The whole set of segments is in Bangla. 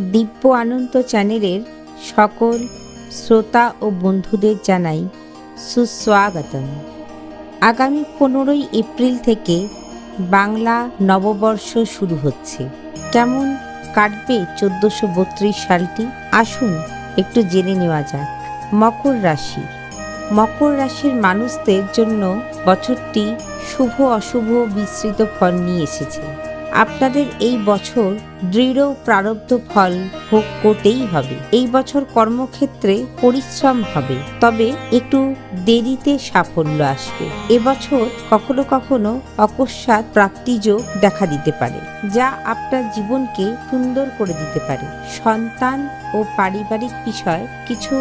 দিব্য আনন্দ চ্যানেলের সকল শ্রোতা ও বন্ধুদের জানাই সুস্বাগতম। আগামী পনেরোই এপ্রিল থেকে বাংলা নববর্ষ শুরু হচ্ছে। কেমন কাটবে চোদ্দোশো বত্রিশ সালটি? আসুন একটু জেনে নেওয়া যাক। মকর রাশি। মকর রাশির মানুষদের জন্য বছরটি শুভ অশুভ বিস্তৃত ফল নিয়ে এসেছে। আপনাদের এই বছর দৃঢ় প্রারব্ধ ফল ভোগ করতেই হবে। এই বছর কর্মক্ষেত্রে পরিশ্রম হবে, তবে একটু দেরিতে সাফল্য আসবে। এবছর কখনো কখনো অকস্মাৎ প্রাপ্তিযোগ দেখা দিতে পারে, যা আপনার জীবনকে সুন্দর করে দিতে পারে। সন্তান ও পারিবারিক বিষয় কিছু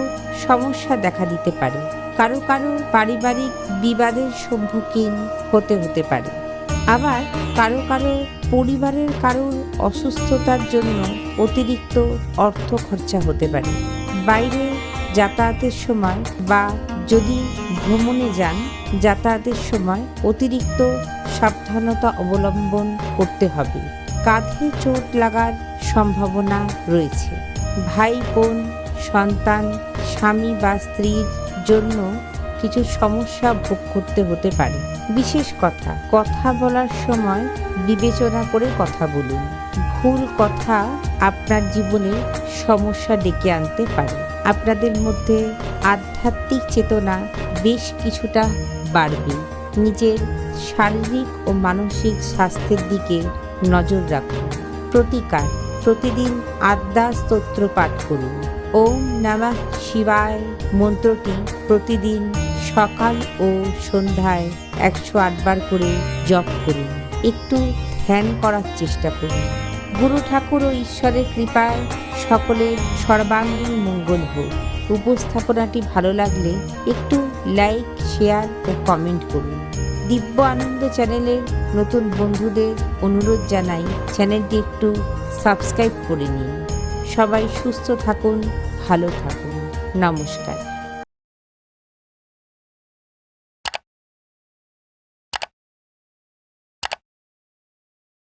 সমস্যা দেখা দিতে পারে। কারও কারও পারিবারিক বিবাদের সম্মুখীন হতে হতে পারে। আবার কারও কারও পরিবারের কারোর অসুস্থতার জন্য অতিরিক্ত অর্থ খরচা হতে পারে। বাইরে যাতায়াতের সময় বা যদি ভ্রমণে যান, যাতায়াতের সময় অতিরিক্ত সাবধানতা অবলম্বন করতে হবে। কাঁধে চোট লাগার সম্ভাবনা রয়েছে। ভাই, বোন, সন্তান, স্বামী বা স্ত্রীর জন্য কিছু সমস্যা ভোগ করতে হতে পারে। বিশেষ কথা কথা বলার সময় বিবেচনা করে কথা বলুন। ভুল কথা আপনার জীবনে সমস্যা ডেকে আনতে পারে। আপনাদের মধ্যে আধ্যাত্মিক চেতনা বেশ কিছুটা বাড়বে। নিজের শারীরিক ও মানসিক স্বাস্থ্যের দিকে নজর রাখুন। প্রতিকার, প্রতিদিন আদ্যা স্তোত্র পাঠ করুন। ওম নমঃ শিবায়। মন্ত্রটি প্রতিদিন সকাল ও সন্ধ্যায় একশো আটবার করে জপ করুন। একটু ধ্যান করার চেষ্টা করুন। গুরু ঠাকুর ও ঈশ্বরের কৃপায় সকলের সর্বাঙ্গীন মঙ্গল হোক। উপস্থাপনাটি ভালো লাগলে একটু লাইক শেয়ার ও কমেন্ট করুন। দিব্য আনন্দ চ্যানেলের নতুন বন্ধুদের অনুরোধ জানাই চ্যানেলটি একটু সাবস্ক্রাইব করে নিন। সবাই সুস্থ থাকুন, ভালো থাকুন। নমস্কার।